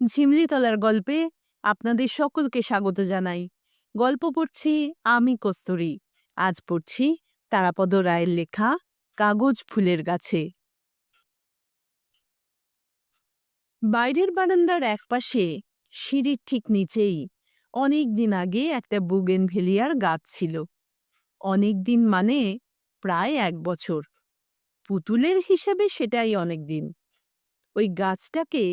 ঝিমলিতলার গল্পে আপনাদের সকলকে স্বাগত জানাই। গল্প পড়ছি আমি কস্তুরী। আজ পড়ছি তারাপদ রায়ের লেখা কাগজ ফুলের গাছে। বাইরের বারান্দার একপাশে সিঁড়ির ঠিক নিচেই অনেক দিন আগে একটা বুগেনভেলিয়ার গাছ ছিল। অনেক দিন মানে প্রায় এক বছর। পুতুলের হিসেবে সেটাই অনেক দিন। ওই গাছটাকে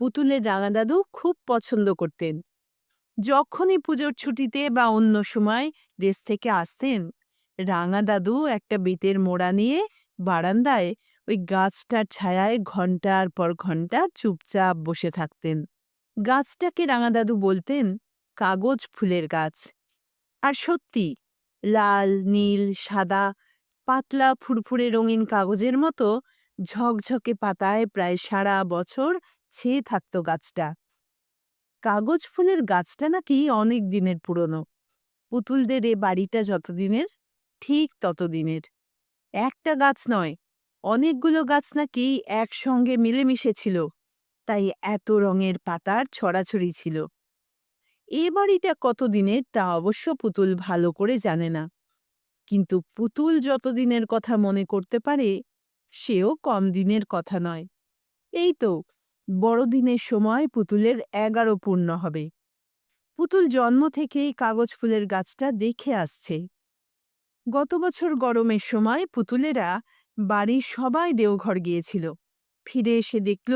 পুতুলের রাঙা দাদু খুব পছন্দ করতেন। যখনই পুজোর ছুটিতে বা অন্য সময় দেশ থেকে আসতেন রাঙা দাদু একটা বেতের মোড়া নিয়ে বারান্দায় ওই গাছটার ছায়ায় ঘণ্টার পর ঘণ্টা চুপচাপ বসে থাকতেন। গাছটাকে রাঙা দাদু বলতেন কাগজ ফুলের গাছ। আর সত্যি, লাল, নীল, সাদা, পাতলা ফুরফুরে রঙিন কাগজের মতো ঝকঝকে পাতায় প্রায় সারা বছর ছেয়ে থাকত গাছটা। কাগজ ফুলের গাছটা নাকি অনেক দিনের পুরনো। পুতুলদের এ বাড়িটা যতদিনের, ঠিক ততদিনের। একটা গাছ নয়, অনেকগুলো গাছ নাকি একসঙ্গে মিলেমিশে ছিল, তাই এত রঙের পাতার ছড়াছড়ি ছিল। এ বাড়িটা কতদিনের তা অবশ্য পুতুল ভালো করে জানে না। কিন্তু পুতুল যতদিনের কথা মনে করতে পারে, সেও কম দিনের কথা নয়। এই তো বড়দিনের সময় পুতুলের এগারো পূর্ণ হবে। পুতুল জন্ম থেকেই কাগজ ফুলের গাছটা দেখে আসছে। গত বছর গরমের সময় পুতুলেরা বাড়ির সবাই দেওঘর গিয়েছিল। ফিরে এসে দেখল,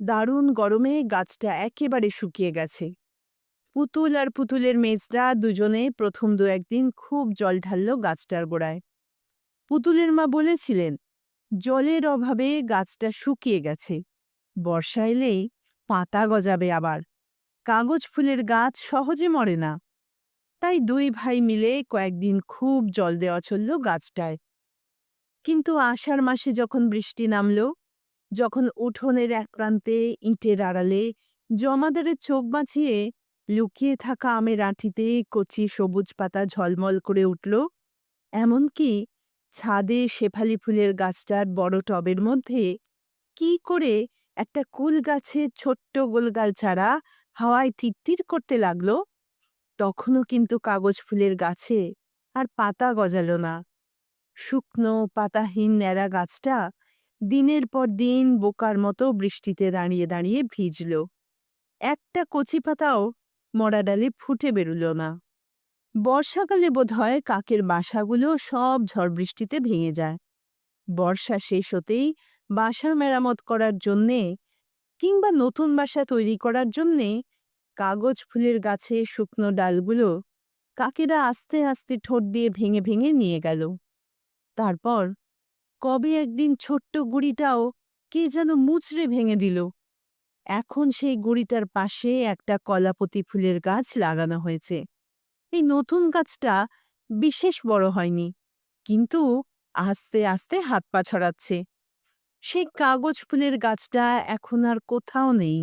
দারুণ গরমে গাছটা একেবারে শুকিয়ে গেছে। পুতুল আর পুতুলের মেজরা দুজনে প্রথম দু একদিন খুব জল ঢালল গাছটার গোড়ায়। পুতুলের মা বলেছিলেন, জলের অভাবে গাছটা শুকিয়ে গেছে। বর্ষা এলেই পাতা গজাবে আবার। কাগজ ফুলের গাছ সহজে মরে না। তাই দুই ভাই মিলে কয়েকদিন খুব জল দেওয়া চলল গাছটায়। কিন্তু আষাঢ় মাসে যখন বৃষ্টি নামল, যখন উঠোনের এক প্রান্তে ইঁটের আড়ালে জমাদারে চোখ বাঁচিয়ে লুকিয়ে থাকা আমের আঁঠিতে কচি সবুজ পাতা ঝলমল করে উঠল, এমনকি ছাদে শেফালি ফুলের গাছটার বড় টবের মধ্যে কি করে একটা কুল গাছের ছোট্ট গোলগাল ছাড়া হাওয়ায় তিরতির করতে লাগল, তখনও কিন্তু কাগজ ফুলের গাছে আর পাতা গজালো না। শুকনো, পাতাহীন ন্যাড়া গাছটা দিনের পর দিন বোকার মতো বৃষ্টিতে দাঁড়িয়ে দাঁড়িয়ে ভিজল। একটা কচি পাতাও মরা ডালে ফুটে বেরুল না। বর্ষাকালে বোধহয় কাকের বাসাগুলো সব ঝড় বৃষ্টিতে ভেঙে যায়। বর্ষা শেষ হতেই বাসা মেরামত করার জন্যে কিংবা নতুন বাসা তৈরি করার জন্যে কাগজ ফুলের গাছে শুকনো ডালগুলো কাকেরা আস্তে আস্তে ঠোঁট দিয়ে ভেঙে ভেঙে নিয়ে গেল। তারপর, কবে একদিন ছোট্ট গুড়িটাও কে যেন মুচড়ে ভেঙে দিল? এখন সেই গুড়িটার পাশে একটা কলাপতি ফুলের গাছ লাগানো হয়েছে। এই নতুন গাছটা বিশেষ বড় হয়নি, কিন্তু আস্তে আস্তে হাত পা ছড়াচ্ছে। সেই কাগজ ফুলের গাছটা এখন আর কোথাও নেই।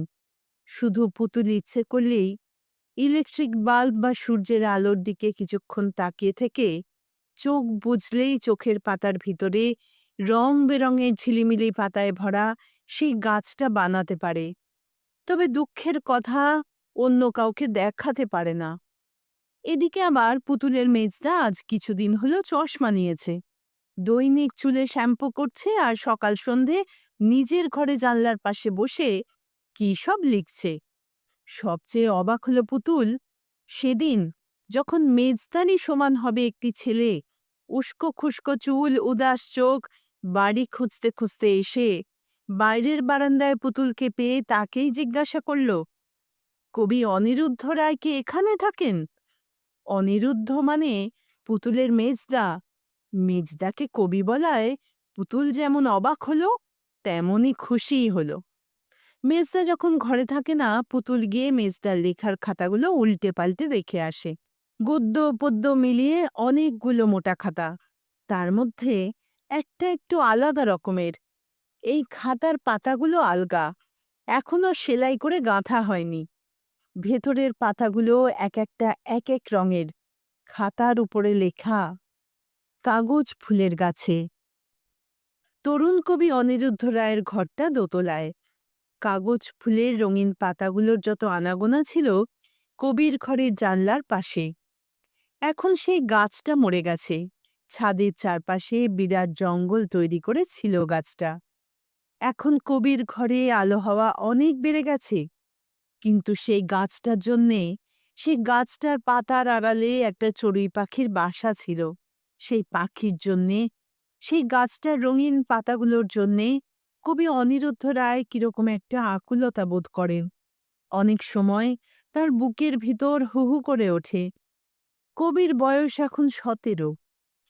শুধু পুতুল ইচ্ছে করলেই ইলেকট্রিক বাল্ব বা সূর্যের আলোর দিকে কিছুক্ষণ তাকিয়ে থেকে চোখ বুঝলেই চোখের পাতার ভিতরে রং বেরঙের ঝিলিমিলি পাতায় ভরা সেই গাছটা বানাতে পারে। তবে দুঃখের কথা অন্য কাউকে দেখাতে পারে না। এদিকে আবার পুতুলের মেজদা আজ কিছুদিন হলো চশমা নিয়েছে। দৈনিক চুলে শ্যাম্পু করছে আর সকাল সন্ধে নিজের ঘরে জানলার পাশে বসে কি সব লিখছে। সবচেয়ে অবাক হলো পুতুল। সেদিন যখন মেজদারই সমান হবে একটি ছেলে, উস্কো খুস্কো চুল, উদাস চোখ, বাড়ি খুঁজতে খুঁজতে এসে বাইরের বারান্দায় পুতুলকে পেয়ে তাকেই জিজ্ঞাসা করল, কবি অনিরুদ্ধ রায় কি এখানে থাকেন? অনিরুদ্ধ মানে পুতুলের মেজদা। মেজদাকে কবি বলায় পুতুল যেমন অবাক হলো, তেমনই খুশিই হলো। মেজদা যখন ঘরে থাকে না, পুতুল গিয়ে মেজদার লেখার খাতাগুলো উল্টে পাল্টে দেখে আসে। গদ্য পদ্য মিলিয়ে অনেকগুলো মোটা খাতা। তার মধ্যে একটা একটু আলাদা রকমের। এই খাতার পাতাগুলো আলগা। এখনও সেলাই করে গাঁথা হয়নি। ভেতরের পাতাগুলো এক একটা এক এক রঙের। খাতার উপরে লেখা কাগজ ফুলের গাছে। তরুণ কবি অনিরুদ্ধ রায়ের ঘরটা দোতলায়। কাগজ ফুলের রঙিন পাতাগুলোর যত আনাগোনা ছিল, কবির ঘরের জানলার পাশে। এখন সেই গাছটা মরে গেছে। ছাদের চারপাশে বিরাট জঙ্গল তৈরি করেছিল গাছটা। এখন কবির ঘরে আলো হাওয়া অনেক বেড়ে গেছে। কিন্তু সেই গাছটার জন্যে, সেই গাছটার পাতার আড়ালে একটা চড়ুই পাখির বাসা ছিল। সেই পাখির জন্যে, সেই গাছটার রঙিন পাতাগুলোর জন্যে কবি অনিরুদ্ধ রায় কীরকম একটা আকুলতা বোধ করেন। অনেক সময় তার বুকের ভিতর হু হু করে ওঠে। কবির বয়স এখন সতেরো,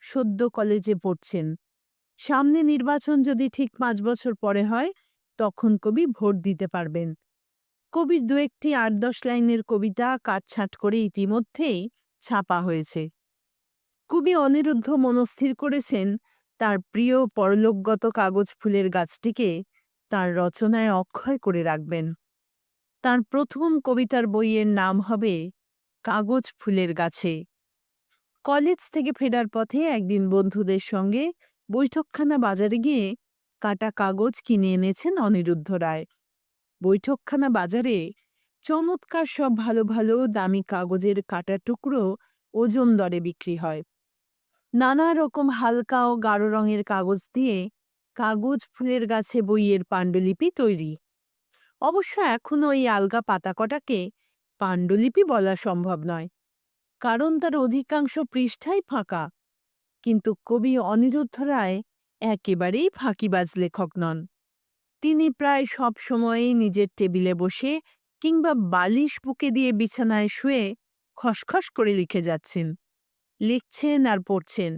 সদ্য কলেজে পড়ছেন। সামনে নির্বাচন যদি ঠিক পাঁচ বছর পরে হয়, তখন কবি ভোট দিতে পারবেন। কবির দু একটি আট দশ লাইনের কবিতা কাটছাঁট করে ইতিমধ্যেই ছাপা হয়েছে। কবি অনিরুদ্ধ মনস্থির করেছেন তার প্রিয় পরলোকগত কাগজ ফুলের গাছটিকে তার রচনায় অক্ষয় করে রাখবেন। তার প্রথম কবিতার বইয়ের নাম হবে কাগজ ফুলের গাছে কলেজ থেকে ফেরার পথে একদিন বন্ধুদের সঙ্গে বৈঠকখানা বাজারে গিয়ে কাটা কাগজ কিনে এনেছেন অনিরুদ্ধ রায়। বৈঠকখানা বাজারে চমৎকার সব ভালো ভালো দামি কাগজের কাটা টুকরো ওজন দরে বিক্রি হয়। নানা রকম হালকা ও গাঢ় রঙের কাগজ দিয়ে কাগজ ফুলের গাছে বইয়ের পাণ্ডুলিপি তৈরি। অবশ্য এখনও এই আলগা পাতা কটাকে পাণ্ডুলিপি বলা সম্ভব নয়, কারণ তার অধিকাংশ পৃষ্ঠাই ফাঁকা। কিন্তু কবি অনিরুদ্ধ রায় একেবারেই ফাঁকিবাজ লেখক নন। তিনি প্রায় সব সময়ই নিজের টেবিলে বসে কিংবা বালিশ বুকে দিয়ে বিছানায় শুয়ে খসখস করে লিখে যাচ্ছেন। লিখছেন আর পড়ছেন।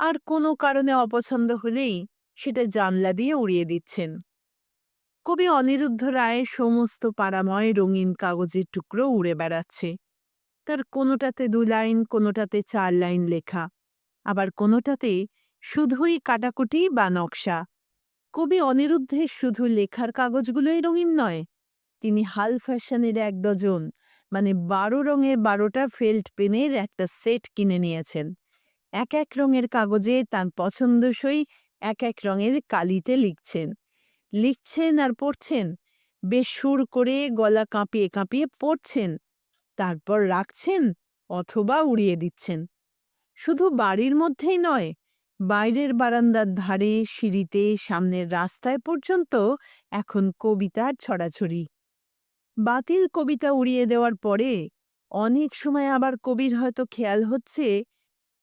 আর কোনো কারণে অপছন্দ হলেই সেটা জানলা দিয়ে উড়িয়ে দিচ্ছেন। কবি অনিরুদ্ধ রায় সমস্ত পাড়াময় রঙিন কাগজের টুকরো উড়ে বেড়াচ্ছে। তার কোনোটাতে দু লাইন, কোনোটাতে চার লাইন লেখা। আবার কোনোটাতে শুধুই কাটাকুটি বা নকশা। কবি অনিরুদ্ধের শুধু লেখার কাগজগুলোই রঙিন নয়, তিনি হাল ফ্যাশনের এক ডজন মানে বারো রঙের বারোটা ফেল্ট পেনের একটা সেট কিনে নিয়েছেন। এক এক রঙের কাগজে তার পছন্দসই এক এক রঙের কালিতে লিখছেন। লিখছেন আর পড়ছেন। বেশ সুর করে গলা কাঁপিয়ে কাঁপিয়ে পড়ছেন। তারপর রাখছেন অথবা উড়িয়ে দিচ্ছেন। শুধু বাড়ির মধ্যেই নয়, বাইরের বারান্দার ধারে, সিঁড়িতে, সামনের রাস্তায় পর্যন্ত এখন কবিতার ছড়াছড়ি। বাতিল কবিতা উড়িয়ে দেওয়ার পরে অনেক সময় আবার কবির হয়তো খেয়াল হচ্ছে,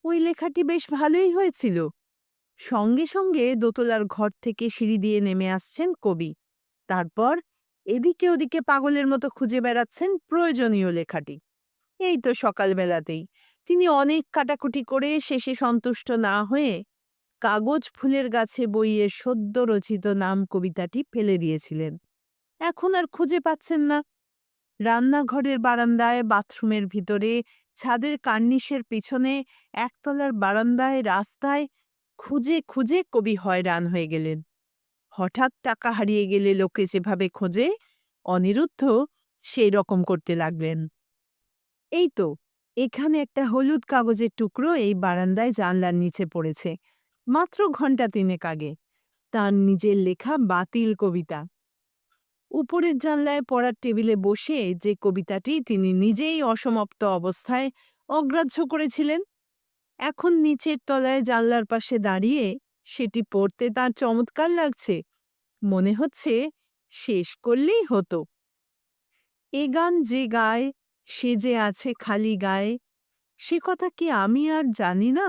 ওই লেখাটি বেশ ভালোই হয়েছিল। সঙ্গে সঙ্গে দোতলার ঘর থেকে সিঁড়ি দিয়ে নেমে আসছেন কবি। তারপর এদিকে ওদিকে পাগলের মতো খুঁজে বেড়াচ্ছেন প্রয়োজনীয় লেখাটি। এই তো সকালবেলাতেই। তিনি অনেক কাটাকুটি করে শেষে সন্তুষ্ট না হয়ে কাগজ ফুলের গাছে বইয়ে সদ্য রচিত নাম কবিতাটি ফেলে দিয়েছিলেন। এখন আর খুঁজে পাচ্ছেন না। রান্নাঘরের বারান্দায়, বাথরুমের ভিতরে, ছাদের কার্নিশের পিছনে, একতলার বারান্দায়, রাস্তায়, খুঁজে খুঁজে কবি হয়রান হয়ে গেলেন। হঠাৎ টাকা হারিয়ে গেলে লোকে যেভাবে খোঁজে, অনিরুদ্ধ সেই রকম করতে লাগলেন। এই তো, এখানে একটা হলুদ কাগজের টুকরো এই বারান্দায় জানলার নিচে পড়েছে, মাত্র ঘণ্টা তিনেক আগে। তার নিজের লেখা বাতিল কবিতা। উপরের জানলায় পড়ার টেবিলে বসে যে কবিতাটি তিনি নিজেই অসমাপ্ত অবস্থায় অগ্রাহ্য করেছিলেন, এখন নিচের তলায় জানলার পাশে দাঁড়িয়ে সেটি পড়তে তার চমৎকার লাগছে। মনে হচ্ছে শেষ করলেই হতো। এ গান যে গায়, সে যে আছে খালি গায়ে, সে কথা কি আমি আর জানি না?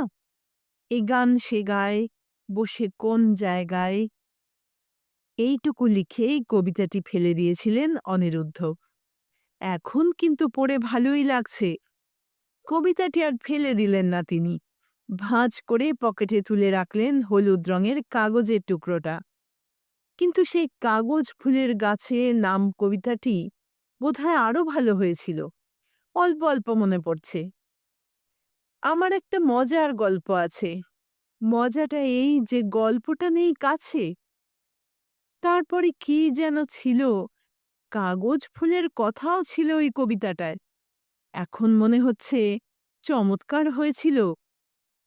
এ গান সে গায়, বসে কোন জায়গায় এইটুকু লিখেই কবিতাটি ফেলে দিয়েছিলেন অনিরুদ্ধ। এখন কিন্তু পড়ে ভালোই লাগছে। কবিতাটি আর ফেলে দিলেন না তিনি। ভাঁজ করে পকেটে তুলে রাখলেন হলুদ রঙের কাগজের টুকরোটা। কিন্তু সেই কাগজ ফুলের গাছে নাম কবিতাটি বোধহয় আরও ভালো হয়েছিল। অল্প অল্প মনে পড়ছে। আমার একটা মজার গল্প আছে। মজাটা এই যে গল্পটা নেই কাছে। তারপরে কি যেন ছিল? কাগজ ফুলের কথাও ছিল ওই কবিতাটায়। এখন মনে হচ্ছে চমৎকার হয়েছিল।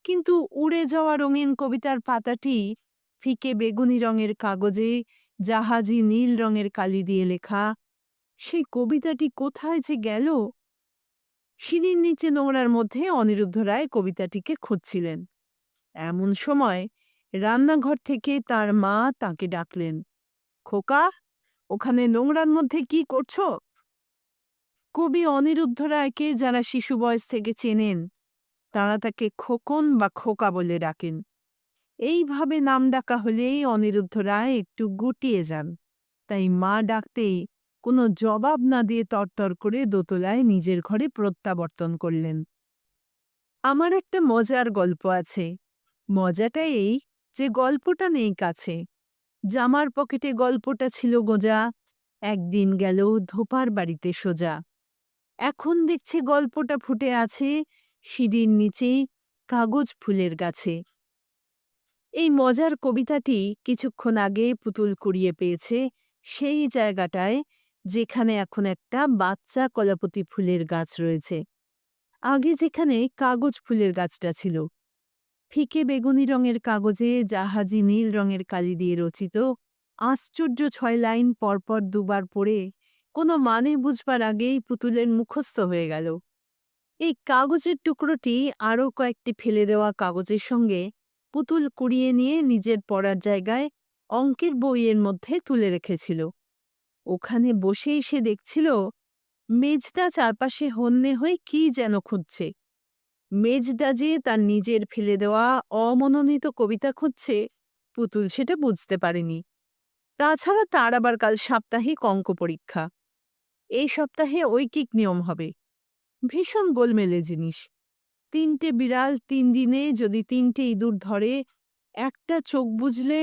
কিন্তু উড়ে যাওয়া রঙিন কবিতার পাতাটি ফিকে বেগুনি রঙের কাগজে, জাহাজি নীল রঙের কালি দিয়ে লেখা। সেই কবিতাটি কোথায় যে গেল? সিঁড়ির নিচে নোংরার মধ্যে অনিরুদ্ধ রায় কবিতাটিকে খুঁজছিলেন। এমন সময় রান্নাঘর থেকে তার মা তাকে ডাকলেন। খোকা, ওখানে নোংরার মধ্যে কি করছ? কবি অনিরুদ্ধ রায়কে যারা শিশু বয়স থেকে চেনেন, তারা তাকে খোকন বা খোকা বলে ডাকেন। এইভাবে নাম ডাকা হলেই অনিরুদ্ধ রায় একটু গুটিয়ে যান। তাই মা ডাকতেই কোনো জবাব না দিয়ে তরতর করে দোতলায় নিজের ঘরে প্রত্যাবর্তন করলেন। আমার একটা মজার গল্প আছে। মজাটা এই যে গল্পটা নেই কাছে। জামার পকেটে গল্পটা ছিল গোজা। একদিন গেল ধোপার বাড়িতে সোজা। এখন দেখছে গল্পটা ফুটে আছে সিঁড়ির নিচে কাগজ ফুলের গাছে। এই মজার কবিতাটি কিছুক্ষণ আগে পুতুল কুড়িয়ে পেয়েছে সেই জায়গাটায় যেখানে এখন একটা বাচ্চা কলাপতি ফুলের গাছ রয়েছে। আগে যেখানে কাগজ ফুলের গাছটা ছিল ফিকে বেগুনি রঙের কাগজে জাহাজি নীল রঙের কালি দিয়ে রচিত আশ্চর্য ছয় লাইন পরপর দুবার পড়ে কোনো মানে বুঝবার আগেই পুতুলের মুখস্থ হয়ে গেল। এই কাগজের টুকরোটি আরও কয়েকটি ফেলে দেওয়া কাগজের সঙ্গে পুতুল কুড়িয়ে নিয়ে নিজের পড়ার জায়গায় অঙ্কের বইয়ের মধ্যে তুলে রেখেছিল। ওখানে বসেই সে দেখছিল, মেজদা চারপাশে হন্যে হয়ে কি যেন খুঁজছে। মেজদা যে তার নিজের ফেলে দেওয়া অমনোনীত কবিতা খুঁজছে পুতুল সেটা বুঝতে পারেনি। তাছাড়া তার আবার কাল সাপ্তাহিক অঙ্ক পরীক্ষা। এই সপ্তাহে ঐকিক নিয়ম হবে। ভীষণ গোলমেলে জিনিস। তিনটে বিড়াল তিন দিনে যদি তিনটে ইঁদুর ধরে, একটা চোখ বুঝলে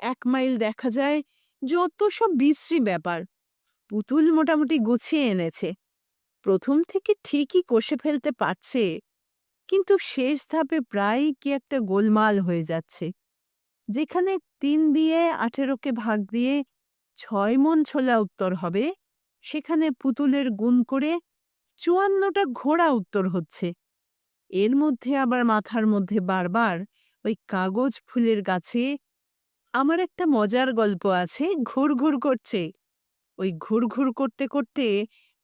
এক মাইল দেখা যায়, যত সব বিশ্রী ব্যাপার। পুতুল মোটামুটি গুছিয়ে এনেছে। প্রথম থেকে ঠিকই কষে ফেলতে পারছে। কিন্তু শেষ ধাপে প্রায় কি একটা গোলমাল হয়ে যাচ্ছে। যেখানে তিন দিয়ে আঠেরোকে ভাগ দিয়ে ছয় মন ছোলা উত্তর হবে, সেখানে পুতুলের গুণ করে চুয়ান্নটা ঘোড়া উত্তর হচ্ছে। এর মধ্যে আবার মাথার মধ্যে বারবার ওই কাগজ ফুলের গাছে, আমার একটা মজার গল্প আছে, ঘুর ঘুর করছে। ওই ঘুর ঘুর করতে করতে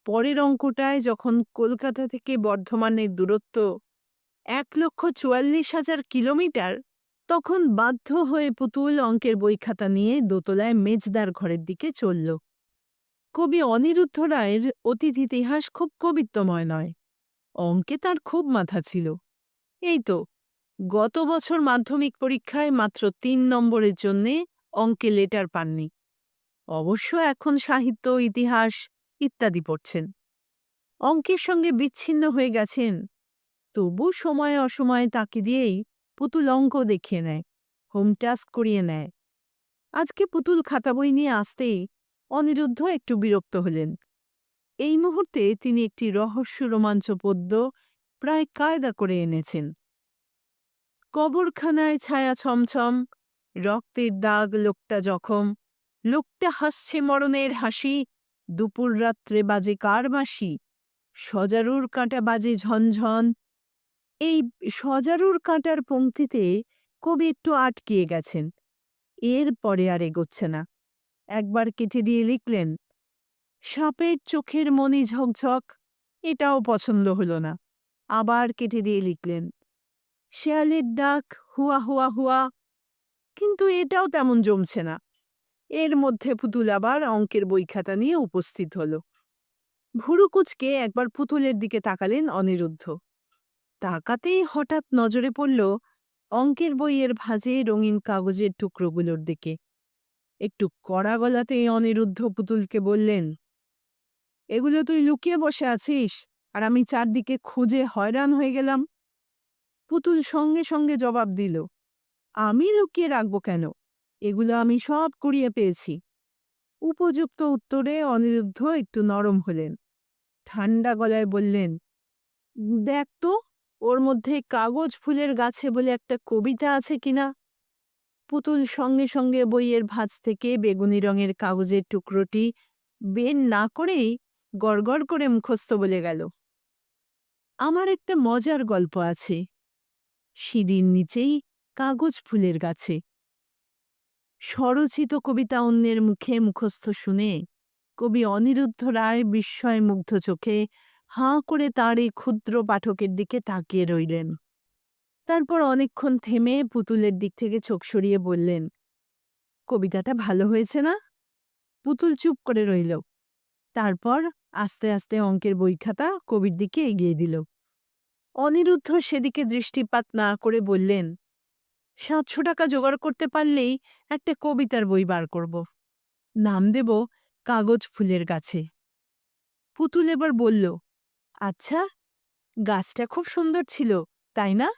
পরের অঙ্কটায় যখন কলকাতা থেকে বর্ধমানের দূরত্ব এক লক্ষ চুয়াল্লিশ হাজার কিলোমিটার, তখন বাধ্য হয়ে পুতুল অঙ্কের বই খাতা নিয়ে দোতলায় মেজদার ঘরের দিকে চলল। কবি অনিরুদ্ধ রায়ের অতীত ইতিহাস খুব কবিত্বময় নয়। অঙ্কে তার খুব মাথা ছিল। এই তো, গত বছর মাধ্যমিক পরীক্ষায় মাত্র তিন নম্বরের জন্যে অঙ্কে লেটার পাননি। অবশ্য এখন সাহিত্য, ইতিহাস ইত্যাদি পড়ছেন। অঙ্কের সঙ্গে বিচ্ছিন্ন হয়ে গেছেন তবু সময়ে অসময়ে তাকে দিয়েই পুতুল অঙ্ক দেখিয়ে নেয়, হোম টাস্ক করিয়ে নেয়। আজকে পুতুল খাতা বই নিয়ে আসতেই অনিরুদ্ধ একটু বিরক্ত হলেন। এই মুহূর্তে তিনি একটি রহস্য রোমাঞ্চ পদ্য প্রায় কায়দা করে এনেছেন। কবরখানায় ছায়া ছমছম, রক্তের দাগ লোকটা জখম, লোকটা হাসছে মরণের হাসি, দুপুর রাত্রে বাজে কার বাঁশি, সজারুর কাঁটা বাজে ঝনঝন এই সজারুর কাঁটার পংক্তিতে কবি একটু আটকিয়ে গেছেন। এর পরে আর এগোচ্ছে না। একবার কেটে দিয়ে লিখলেন, সাপের চোখের মনি ঝকঝক, এটাও পছন্দ হলো না। আবার কেটে দিয়ে লিখলেন, শেয়ালের ডাক হুয়া হুয়া হুয়া, কিন্তু এটাও তেমন জমছে না। এর মধ্যে পুতুল আবার অঙ্কের বই খাতা নিয়ে উপস্থিত হল। ভুরুকুচকে একবার পুতুলের দিকে তাকালেন অনিরুদ্ধ। তাকাতেই হঠাৎ নজরে পড়ল অঙ্কের বইয়ের ভাজে রঙিন কাগজের টুকরোগুলোর দিকে। একটু কড়া গলাতে অনিরুদ্ধ পুতুলকে বললেন, এগুলো তুই লুকিয়ে বসে আছিস? আর আমি চারদিকে খুঁজে হয়রান হয়ে গেলাম? পুতুল সঙ্গে সঙ্গে জবাব দিল, আমি লুকিয়ে রাখব কেন? এগুলো আমি সব কুড়িয়ে পেয়েছি। উপযুক্ত উত্তরে অনিরুদ্ধ একটু নরম হলেন ঠান্ডা গলায় বললেন দেখ তো ওর মধ্যে কাগজ ফুলের গাছে বলে একটা কবিতা আছে কিনা পুতুল সঙ্গে সঙ্গে বইয়ের ভাঁজ থেকে বেগুনি রঙের কাগজের টুকরোটি বের না করেই গড়গড় করে মুখস্থ বলে গেল। আমার একটা মজার গল্প আছে। সিঁড়ির নিচেই কাগজ ফুলের গাছে। স্বরচিত কবিতা অন্যের মুখে মুখস্থ শুনে কবি অনিরুদ্ধ রায় বিস্ময় মুগ্ধ চোখে হাঁ করে তার এই ক্ষুদ্র পাঠকের দিকে তাকিয়ে রইলেন। তারপর অনেকক্ষণ থেমে পুতুলের দিক থেকে চোখ সরিয়ে বললেন, কবিতাটা ভালো হয়েছে না? পুতুল চুপ করে রইল। তারপর আস্তে আস্তে অঙ্কের বই খাতা কবির দিকে এগিয়ে দিল। অনিরুদ্ধ সেদিকে দৃষ্টিপাত না করে বললেন, সাতশো টাকা জোগাড় করতে পারলেই একটা কবিতার বই বার করব। নাম দেব কাগজ ফুলের গাছে। পুতুল এবার বলল আচ্ছা গাছটা খুব সুন্দর ছিল, তাই না?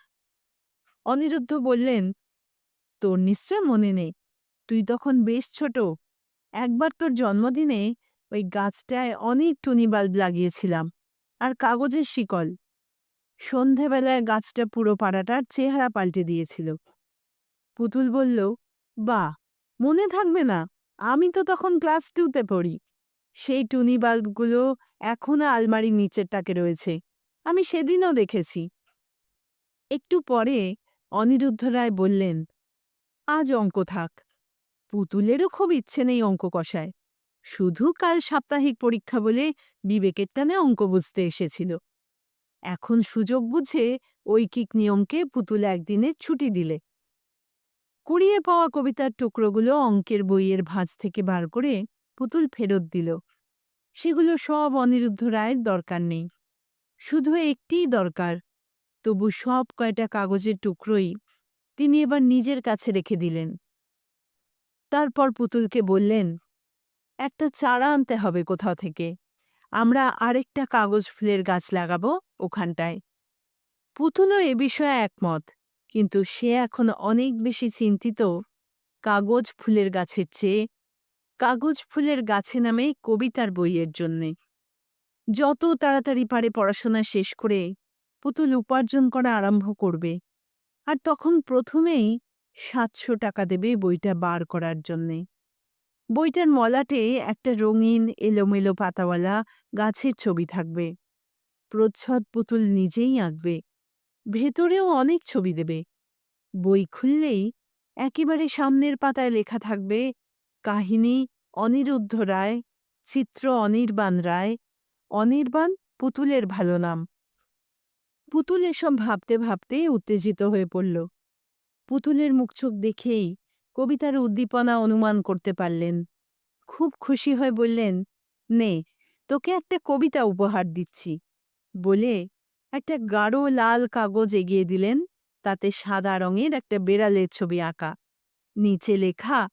অনিরুদ্ধ বললেন, তোর নিশ্চয় মনে নেই। তুই তখন বেশ ছোট। একবার তোর জন্মদিনে ওই গাছটায় অনেক টুনি বাল্ব লাগিয়েছিলাম আর কাগজের শিকল। সন্ধেবেলায় গাছটা পুরো পাড়াটার চেহারা পাল্টে দিয়েছিল। পুতুল বলল বা মনে থাকবে না। আমি তো তখন ক্লাস টুতে পড়ি। সেই টুনি বাল্বগুলো এখনও আলমারির নিচের টাকে রয়েছে। আমি সেদিনও দেখেছি। একটু পরে অনিরুদ্ধ রায় বললেন, আজ অঙ্ক থাক। পুতুলেরও খুব ইচ্ছে নেই অঙ্ক কষায়। শুধু কাল সাপ্তাহিক পরীক্ষা বলে বিবেকের টানে অঙ্ক বুঝতে এসেছিল। এখন সুযোগ বুঝে ঐকিক নিয়মকে পুতুল একদিনে ছুটি দিলে। কুড়িয়ে পাওয়া কবিতার টুকরোগুলো অঙ্কের বইয়ের ভাঁজ থেকে বার করে পুতুল ফেরত দিল। সেগুলো সব অনিরুদ্ধ রায়ের দরকার নেই। শুধু একটিই দরকার, তবু সব কয়টা কাগজের টুকরোই তিনি এবার নিজের কাছে রেখে দিলেন। তারপর পুতুলকে বললেন, একটা চারা আনতে হবে কোথাও থেকে। আমরা আরেকটা কাগজ ফুলের গাছ লাগাবো ওখানটায়। পুতুলও এ বিষয়ে একমত, কিন্তু সে এখন অনেক বেশি চিন্তিত কাগজ ফুলের গাছের চেয়ে কাগজ ফুলের গাছে নামে কবিতার বইয়ের জন্যে। যত তাড়াতাড়ি পারে পড়াশোনা শেষ করে পুতুল উপার্জন করা আরম্ভ করবে। আর তখন প্রথমেই সাতশো টাকা দেবে বইটা বার করার জন্যে। বইটার মলাটে একটা রঙিন, এলোমেলো পাতাওয়ালা গাছের ছবি থাকবে। প্রচ্ছদ পুতুল নিজেই আঁকবে। ভেতরেও অনেক ছবি দেবে। বই খুললেই একেবারে সামনের পাতায় লেখা থাকবে কাহিনী অনিরুদ্ধ রায়, চিত্র অনির্বাণ রায়, অনির্বাণ পুতুলের ভালো নাম। পুতুল এসব ভাবতে ভাবতে উত্তেজিত হয়ে পড়ল। পুতুলের মুখচোখ দেখেই কবিতার উদ্দীপনা অনুমান করতে পারলেন। খুব খুশি হয়ে বললেন, নে, তোকে একটা কবিতা উপহার দিচ্ছি। বলে একটা গাঢ় লাল কাগজ এগিয়ে দিলেন, তাতে সাদা রঙের একটা বেড়ালের ছবি আঁকা। নিচে লেখা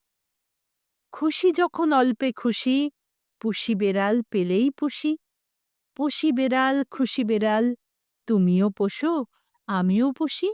খুশি যখন অল্পে খুশি, পুষি বেড়াল পেলেই পুষি। পুষি বেড়াল, খুশি বেড়াল, তুমিও পোষো, আমিও পুষি।